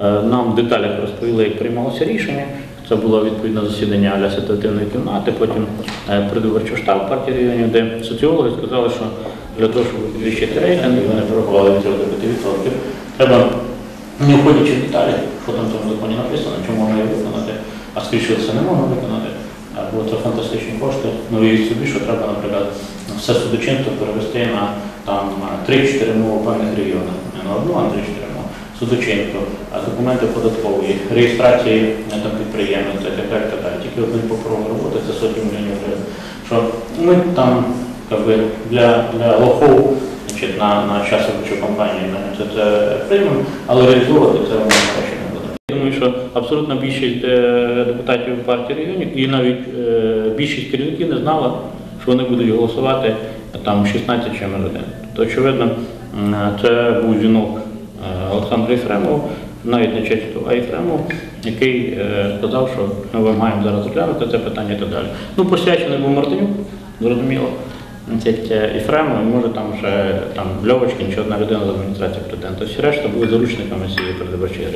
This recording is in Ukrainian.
Е, Нам в деталях розповіли, як приймалося рішення. Це було відповідне засідання для ситуативної кімнати, потім е, штаб партії регіонів, де соціологи сказали, що для того, щоб підвищити рейтинг, вони порахували від 3 до 5%, треба, не входячи в деталі, що там в цьому законі написано, чи можна її виконати, а скоріше все не можна виконати. Бо це фантастичні кошти. Ну і собі, що треба, наприклад, все судочинство перевести на там 3-4 мови певних регіонах. Не на одну, а на 3-4 мови. Судочинство, а документи податкової, реєстрації е, там, так, так, так, так. Тільки один паперовий роботи це сотні мільйонів гривень. Що ми там би, для, для лохов значить, на, на час виборчої кампанії ми це, це приймемо, але реалізовувати це ми гроші не будемо. Я думаю, що абсолютна більшість е, депутатів партії регіонів і навіть е, більшість керівників не знала, що вони будуть голосувати там 16 чи 1. Тобто, очевидно, це був дзвінок е, Єфремову, навіть не честь, а Єфремов, який е, сказав, що ми вимагаємо зараз розглянути це питання і так далі. Ну, посвячений був Мартинюк, зрозуміло. Е, і може там ще там Льовочкін чи одна людина з адміністрації президента. Всі решта були заручниками цієї передвиборчої.